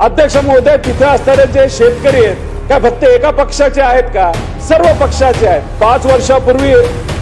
अध्यक्ष महोदय तिथे असणारे जे शेतकरी आहेत काय फक्त एका पक्षाचे आहेत का? सर्व पक्षाचे आहेत. पाच वर्षापूर्वी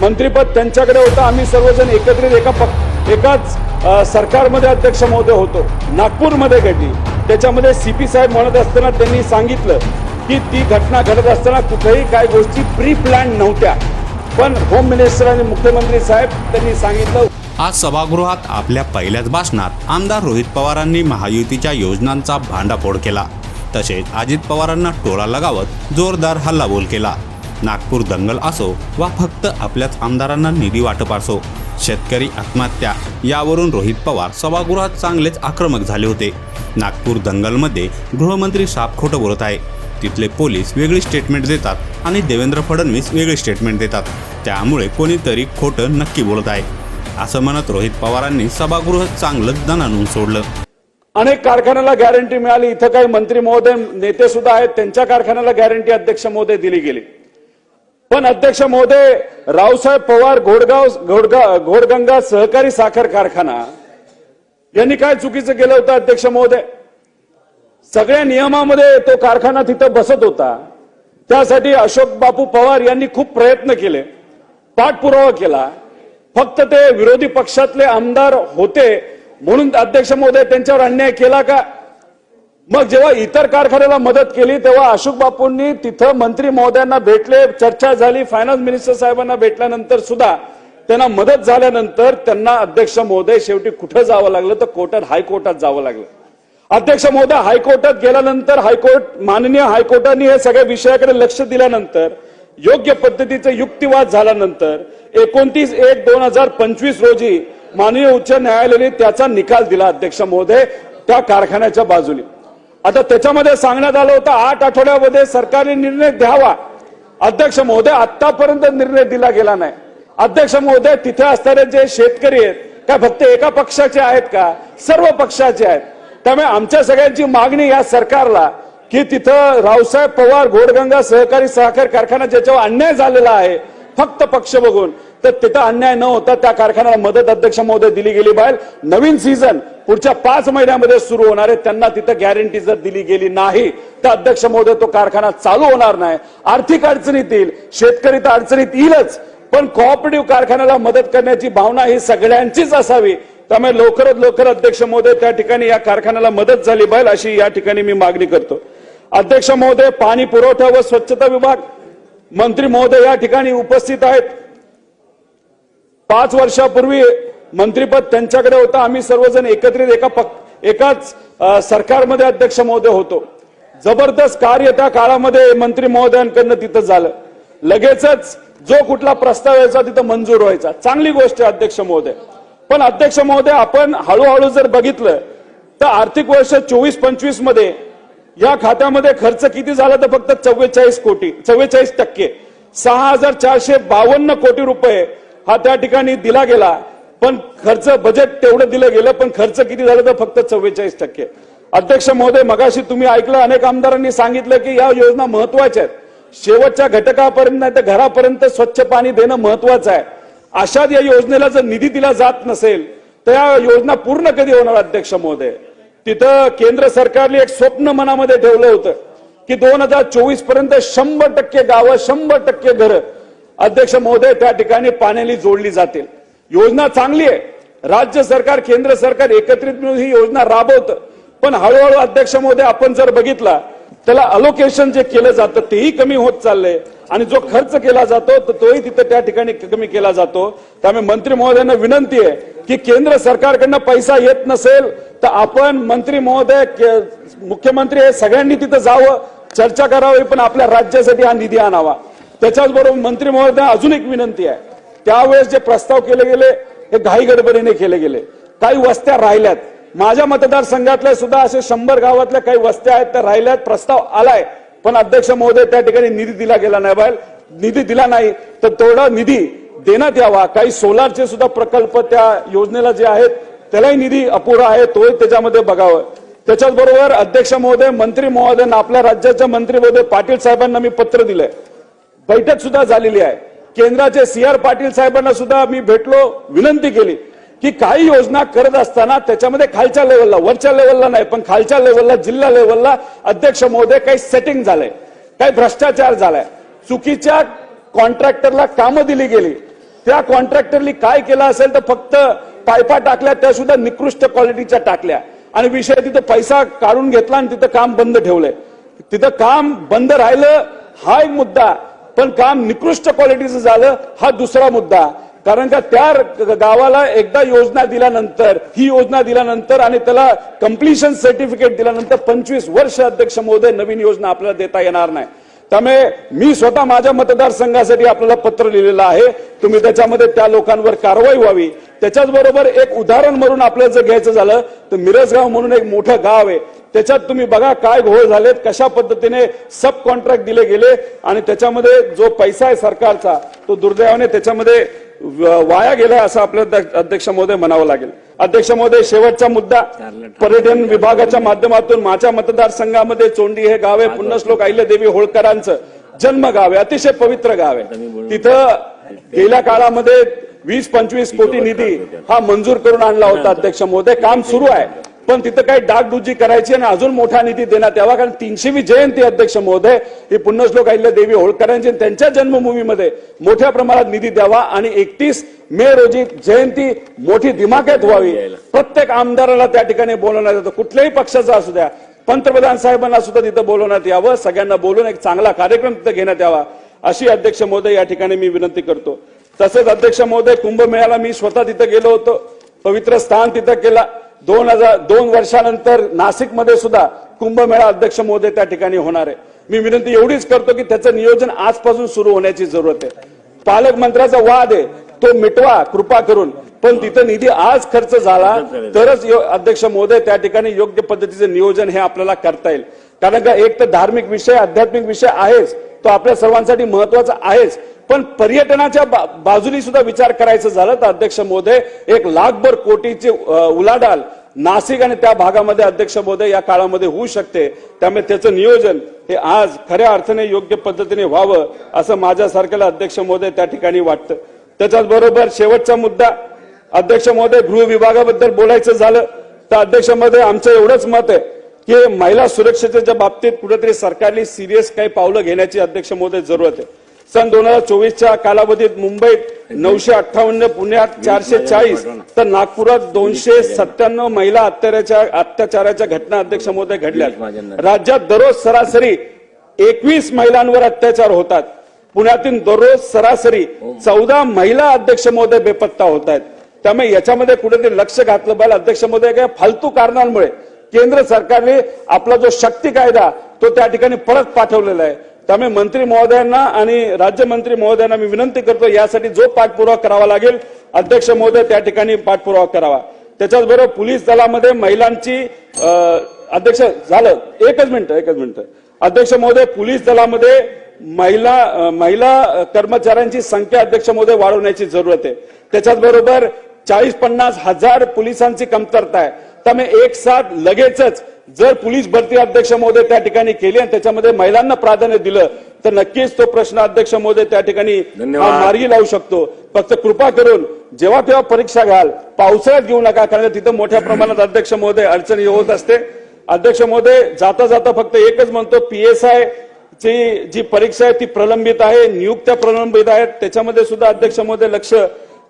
मंत्रीपद त्यांच्याकडे होतं. आम्ही सर्वजण एकत्रित एका पक्ष एकाच सरकारमध्ये अध्यक्ष महोदय होतो. नागपूरमध्ये घडली त्याच्यामध्ये सी पी साहेब म्हणत असताना त्यांनी सांगितलं की ती घटना घडत असताना कुठेही काय गोष्टी प्री प्लॅन नव्हत्या. पण होम मिनिस्टर आणि मुख्यमंत्री साहेब त्यांनी सांगितलं आज सभागृहात आपल्या पहिल्याच भाषणात आमदार रोहित पवारांनी महायुतीच्या योजनांचा भांडाफोड केला. तसेच अजित पवारांना टोळा लगावत जोरदार हल्लाबोल केला. नागपूर दंगल असो वा फक्त आपल्याच आमदारांना निधी वाटप असो शेतकरी आत्महत्या यावरून रोहित पवार सभागृहात चांगलेच आक्रमक झाले होते. नागपूर दंगलमध्ये गृहमंत्री साप खोटं बोलत आहे. तिथले पोलीस वेगळी स्टेटमेंट देतात आणि देवेंद्र फडणवीस वेगळी स्टेटमेंट देतात. त्यामुळे कोणीतरी खोटं नक्की बोलत आहे. असं म्हणत रोहित पवारांनी सभागृह चांगलंच दणानून सोडलं. अनेक कारखान्याला गॅरंटी मिळाली. इथं काही मंत्री महोदय नेते सुद्धा आहेत. त्यांच्या कारखान्याला गॅरंटी अध्यक्ष महोदय दिली गेली. पण अध्यक्ष महोदय रावसाहेब पवार घोडगाव घोडगा घोडगंगा सहकारी साखर कारखाना यांनी काय चुकीचं केलं होतं अध्यक्ष महोदय? सगळ्या नियमामध्ये तो कारखाना तिथं बसत होता. त्यासाठी अशोक बापू पवार यांनी खूप प्रयत्न केले. पाठपुरावा केला. फक्त ते विरोधी पक्षातले आमदार होते म्हणून अध्यक्ष महोदय त्यांच्यावर अन्याय केला का? मग जेव्हा इतर कारखान्याला मदत केली तेव्हा अशोक बापूंनी तिथं मंत्री महोदयांना भेटले चर्चा झाली फायनान्स मिनिस्टर साहेबांना भेटल्यानंतर सुद्धा त्यांना मदत झाल्यानंतर त्यांना अध्यक्ष महोदय शेवटी कुठं जावं लागलं तर कोर्टात हायकोर्टात जावं लागलं. अध्यक्ष महोदय हायकोर्टात गेल्यानंतर हायकोर्ट माननीय हायकोर्टाने हे सगळ्या विषयाकडे लक्ष दिल्यानंतर योग्य पद्धतीचा युक्तिवाद झाल्यानंतर एकोणतीस एक दोन हजार पंचवीस रोजी माननीय उच्च न्यायालयाने त्याचा निकाल दिला अध्यक्ष महोदय त्या कारखान्याच्या बाजूने. आता त्याच्यामध्ये सांगण्यात आलं होतं आठ आठवड्यामध्ये सरकारने निर्णय द्यावा. अध्यक्ष महोदय आतापर्यंत निर्णय दिला गेला नाही. अध्यक्ष महोदय तिथे असणारे जे शेतकरी आहेत काय फक्त एका पक्षाचे आहेत का? सर्व पक्षाचे आहेत. त्यामुळे आमच्या सगळ्यांची मागणी या सरकारला की तिथं रावसाहेब पवार घोडगंगा सहकारी साखर कारखाना ज्याच्यावर अन्याय झालेला आहे फक्त पक्ष बघून. तर तिथं अन्याय न होता त्या कारखान्याला मदत अध्यक्ष महोदय दिली गेली बाहेर. नवीन सीझन पुढच्या पाच महिन्यामध्ये सुरू होणार आहे. त्यांना तिथं गॅरंटी जर दिली गेली नाही तर अध्यक्ष महोदय तो कारखाना चालू होणार नाही. आर्थिक अडचणीत येईल शेतकरी तर अडचणीत येईलच. पण कोऑपरेटिव्ह कारखान्याला मदत करण्याची भावना ही सगळ्यांचीच असावी. त्यामुळे लवकरात लवकर अध्यक्ष महोदय त्या ठिकाणी या कारखान्याला मदत झाली पाहिजे अशी या ठिकाणी मी मागणी करतो. अध्यक्ष महोदय पाणी पुरवठा व स्वच्छता विभाग मंत्री महोदय या ठिकाणी उपस्थित आहेत. पाच वर्षापूर्वी मंत्रीपद त्यांच्याकडे होतं. आम्ही सर्वजण एकत्रित एका पक एकाच सरकारमध्ये अध्यक्ष महोदय होतो. जबरदस्त कार्य त्या काळामध्ये मंत्री महोदयांकडनं तिथं झालं. लगेचच जो कुठला प्रस्ताव यायचा तिथं मंजूर व्हायचा. चांगली गोष्ट आहे अध्यक्ष महोदय. पण अध्यक्ष महोदय आपण हळूहळू जर बघितलं तर आर्थिक वर्ष चोवीस पंचवीसमध्ये या खात्यामध्ये खर्च किती झाला तर फक्त चव्वेचाळीस कोटी चव्वेचाळीस टक्के. सहा हजार चारशे बावन्न कोटी रुपये हा त्या ठिकाणी दिला गेला. पण खर्च बजेट तेवढं दिलं गेलं पण खर्च किती झाला तर फक्त चव्वेचाळीस टक्के. अध्यक्ष महोदय मगाशी तुम्ही ऐकलं अनेक आमदारांनी सांगितलं की या योजना महत्त्वाच्या आहेत. शेवटच्या घटकापर्यंत नाही तर घरापर्यंत स्वच्छ पाणी देणं महत्वाचं आहे. अशात या योजनेला जर निधी दिला जात नसेल तर या योजना पूर्ण कधी होणार अध्यक्ष महोदय? तिथं केंद्र सरकारने एक स्वप्न मनामध्ये ठेवलं होतं की दोन हजार चोवीसपर्यंत शंभर टक्के गावं शंभर टक्के घरं. अध्यक्ष महोदय त्या ठिकाणी पाण्याने जोडली जातील. योजना चांगली आहे. राज्य सरकार केंद्र सरकार एकत्रित मिळून ही योजना राबवतं. पण हळूहळू अध्यक्ष महोदय आपण जर बघितला त्याला अलोकेशन जे केलं जातं तेही कमी होत चाललंय. आणि जो खर्च केला जातो तर तोही तिथं त्या ठिकाणी कमी केला जातो. त्यामुळे मंत्री महोदयांना विनंती आहे की केंद्र सरकारकडनं पैसा येत नसेल तर आपण मंत्री महोदय के- मुख्यमंत्री हे सगळ्यांनी तिथं जावं चर्चा करावी पण आपल्या राज्यासाठी हा निधी आणावा. त्याच्याच बरोबर मंत्री महोदय अजून एक विनंती आहे. त्यावेळेस जे प्रस्ताव केले गेले हे घाई गडबडीने केले गेले. काही वस्त्या राहिल्यात. माझ्या मतदारसंघातल्या सुद्धा असे शंभर गावातल्या काही वस्त्या आहेत त्या राहिल्यात. प्रस्ताव आलाय. पण अध्यक्ष महोदय त्या ठिकाणी निधी दिला गेला नाही. बाहेर निधी दिला नाही. तर तेवढा निधी देण्यात यावा. काही सोलारचे सुद्धा प्रकल्प त्या योजनेला जे आहेत त्यालाही निधी अपुरा आहे तोही त्याच्यामध्ये बघावं. त्याच्याच बरोबर अध्यक्ष महोदय मंत्री महोदयांना आपल्या राज्याच्या मंत्री महोदय पाटील साहेबांना मी पत्र दिलंय. बैठक सुद्धा झालेली आहे. केंद्राचे सी आर पाटील साहेबांना सुद्धा मी भेटलो विनंती केली की काही योजना करत असताना त्याच्यामध्ये खालच्या लेवलला वरच्या लेवलला नाही पण खालच्या लेवलला जिल्हा लेवलला अध्यक्ष महोदय काही सेटिंग झालंय. काही भ्रष्टाचार झालाय. चुकीच्या कॉन्ट्रॅक्टरला कामं दिली गेली. त्या कॉन्ट्रॅक्टरनी काय केलं असेल तर फक्त पायपा टाकल्या त्या सुद्धा निकृष्ट क्वालिटीच्या टाकल्या. आणि विषय तिथं पैसा काढून घेतला आणि तिथं काम बंद ठेवलंय तिथं काम बंद राहिलं हा एक मुद्दा. पण काम निकृष्ट क्वालिटीचं झालं हा दुसरा मुद्दा. कारण का त्या गावाला एकदा योजना दिल्यानंतर ही योजना दिल्यानंतर आणि त्याला कम्प्लिशन सर्टिफिकेट दिल्यानंतर पंचवीस वर्ष अध्यक्ष महोदय नवीन योजना आपल्याला देता येणार नाही. त्यामुळे मी स्वतः माझ्या मतदारसंघासाठी आपल्याला पत्र लिहिलेलं आहे. तुम्ही त्याच्यामध्ये त्या लोकांवर कारवाई व्हावी. त्याच्याच बरोबर एक उदाहरण म्हणून आपल्याला जर घ्यायचं झालं तर मिरजगाव म्हणून एक मोठं गाव आहे. त्याच्यात तुम्ही बघा काय घोळ झालेत कशा पद्धतीने सब कॉन्ट्रॅक्ट दिले गेले आणि त्याच्यामध्ये जो पैसा आहे सरकारचा तो दुर्दैवाने त्याच्यामध्ये वाया गेलाय असं आपल्या अध्यक्ष- महोदय म्हणावं लागेल. अध्यक्ष महोदय शेवटचा मुद्दा. पर्यटन विभागाच्या माध्यमातून माझ्या मतदारसंघामध्ये चोंडी हे गाव आहे. पुण्यश्लोक अहिल्यादेवी होळकरांचं जन्म गाव आहे. अतिशय पवित्र गाव आहे. तिथं गेल्या काळामध्ये वीस पंचवीस कोटी निधी हा मंजूर करून आणला होता अध्यक्ष महोदय. काम सुरू आहे. पण तिथं काही डागडुजी करायची आणि अजून मोठा निधी देण्यात यावा कारण तीनशेवी जयंती अध्यक्ष महोदय ही पुण्यश्लोक देवी होळकरांची त्यांच्या जन्मभूमीमध्ये मोठ्या प्रमाणात निधी द्यावा आणि एकतीस मे रोजी जयंती मोठी दिमाक्यात व्हावी. प्रत्येक आमदाराला त्या ठिकाणी बोलवण्यात येतं. कुठल्याही पक्षाचा असू द्या पंतप्रधान साहेबांना सुद्धा तिथं बोलवण्यात यावं. सगळ्यांना बोलून एक चांगला कार्यक्रम तिथं घेण्यात यावा. अशी अध्यक्ष महोदय या ठिकाणी मी विनंती करतो. तसेच अध्यक्ष महोदय कुंभमेळ्याला मी स्वतः तिथं गेलो होतो. पवित्र स्थान तिथं केला. दोन हजार दोन वर्षानंतर नाशिकमध्ये सुद्धा कुंभमेळा अध्यक्ष महोदय त्या ठिकाणी होणार आहे. मी विनंती एवढीच करतो की त्याचं नियोजन आजपासून सुरू होण्याची जरूरत आहे. पालकमंत्र्याचा वाद आहे. तो मिटवा कृपा करून. पण तिथं निधी आज खर्च झाला तरच अध्यक्ष महोदय त्या ठिकाणी योग्य पद्धतीचं नियोजन हे आपल्याला करता येईल. कारण का एक तर धार्मिक विषय आध्यात्मिक विषय आहेच. तो आपल्या सर्वांसाठी महत्त्वाचा आहेच. पण पर्यटनाच्या बा- बाजूनी सुद्धा विचार करायचं झालं तर अध्यक्ष महोदय एक लाखभर कोटीची उलाढाल नाशिक आणि त्या भागामध्ये अध्यक्ष महोदय या काळामध्ये होऊ शकते. त्यामुळे त्याचं नियोजन हे आज खऱ्या अर्थाने योग्य पद्धतीने व्हावं असं माझ्यासारख्याला अध्यक्ष मोदय त्या ठिकाणी वाटतं. त्याच्याच बरोबर शेवटचा मुद्दा अध्यक्ष महोदय गृह विभागाबद्दल बोलायचं झालं तर अध्यक्ष महोदय आमचं एवढंच मत आहे की महिला सुरक्षेच्या बाबतीत कुठेतरी सरकारने सिरियस काही पावलं घेण्याची अध्यक्ष महोदय जरूरत आहे. सन दोन हजार चोवीसच्या कालावधीत मुंबईत नऊशे अठ्ठावन्न पुण्यात चारशे चाळीस तर नागपुरात दोनशे सत्त्याण्णव महिला अत्याचाराच्या अत्याचाराच्या घटना अध्यक्ष महोदय घडल्या. राज्यात दररोज सरासरी एकवीस महिलांवर अत्याचार होतात. पुण्यातून दररोज सरासरी चौदा महिला अध्यक्ष महोदय बेपत्ता होत आहेत. त्यामुळे याच्यामध्ये कुठेतरी लक्ष घातलं पाहिजे. अध्यक्ष महोदय काय फालतू कारणांमुळे केंद्र सरकारने आपला जो शक्ती कायदा तो त्या ठिकाणी परत पाठवलेला आहे. त्यामुळे मंत्री महोदयांना आणि राज्यमंत्री महोदयांना मी विनंती करतो यासाठी जो पाठपुरावा करावा लागेल अध्यक्ष महोदय त्या ठिकाणी पाठपुरावा करावा. त्याच्याच बरोबर पोलीस दलामध्ये महिलांची अध्यक्ष झालं एकच मिनिट एकच मिनिट. अध्यक्ष महोदय पोलीस दलामध्ये महिला महिला कर्मचाऱ्यांची संख्या अध्यक्ष महोदय वाढवण्याची जरूरत आहे. त्याच्याच बरोबर चाळीस पन्नास हजार पोलिसांची कमतरता आहे. त्यामुळे एक साथ लगेचच जर पोलीस भरती अध्यक्ष महोदय त्या ठिकाणी केली आणि त्याच्यामध्ये महिलांना प्राधान्य दिलं तर नक्कीच तो प्रश्न अध्यक्ष महोदय त्या ठिकाणी मार्गी लावू शकतो. फक्त कृपा करून जेव्हा तेव्हा परीक्षा घाल पावसाळ्यात घेऊ नका कारण तिथं मोठ्या प्रमाणात अध्यक्ष महोदय अडचणी होत असते. अध्यक्ष महोदय जाता जाता फक्त एकच म्हणतो पीएसआय ची जी परीक्षा आहे ती प्रलंबित आहे नियुक्त्या प्रलंबित आहेत. त्याच्यामध्ये सुद्धा अध्यक्ष महोदय लक्ष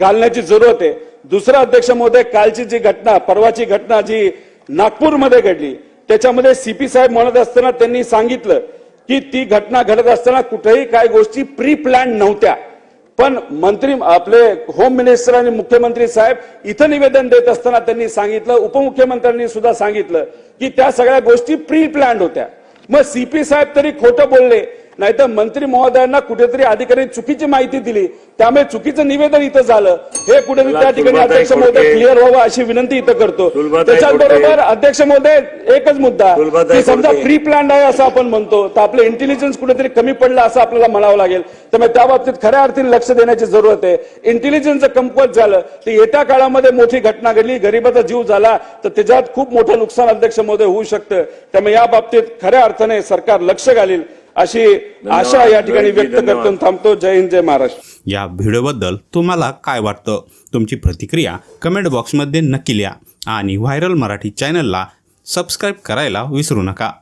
घालण्याची जरूरत आहे. दुसरं अध्यक्ष महोदय कालची जी घटना परवाची घटना जी नागपूरमध्ये घडली त्याच्यामध्ये सीपी साहेब म्हणत असताना त्यांनी सांगितलं की ती घटना घडत असताना कुठेही काय गोष्टी प्री प्लॅन नव्हत्या. पण मंत्री आपले होम मिनिस्टर आणि मुख्यमंत्री साहेब इथं निवेदन देत असताना त्यांनी सांगितलं उपमुख्यमंत्र्यांनी सुद्धा सांगितलं की त्या सगळ्या गोष्टी प्री प्लॅन्ड होत्या. मग सीपी साहेब तरी खोटं बोलले नाहीतर मंत्री महोदयांना कुठेतरी अधिकाऱ्यांनी चुकीची माहिती दिली. त्यामुळे चुकीचं निवेदन इथं झालं. हे कुठेतरी त्या ठिकाणी अध्यक्ष महोदय. क्लिअर व्हावं अशी विनंती इथं करतो. सुलभाताई त्याच्याच खोडके. बरोबर अध्यक्ष महोदय एकच मुद्दा. की समजा. प्री प्लॅन्ड आहे असं आपण म्हणतो तर आपलं इंटेलिजन्स कुठेतरी कमी पडलं असं आपल्याला म्हणावं लागेल. त्यामुळे त्या बाबतीत खऱ्या अर्थाने लक्ष देण्याची जरूरत आहे. इंटेलिजन्स कमकुवत झालं तर येत्या काळामध्ये मोठी घटना घडली गरीबाचा जीव झाला तर त्याच्यात खूप मोठं नुकसान अध्यक्ष महोदय होऊ शकतं. त्यामुळे या बाबतीत खऱ्या अर्थाने सरकार लक्ष घालील. अशी आशा या ठिकाणी व्यक्त करतो थांबतो. जय हिंद जय महाराष्ट्र. या व्हिडिओबद्दल तुम्हाला काय वाटतं? तुमची प्रतिक्रिया कमेंट बॉक्समध्ये नक्की लिहा. आणि व्हायरल मराठी चॅनलला सबस्क्राईब करायला विसरू नका.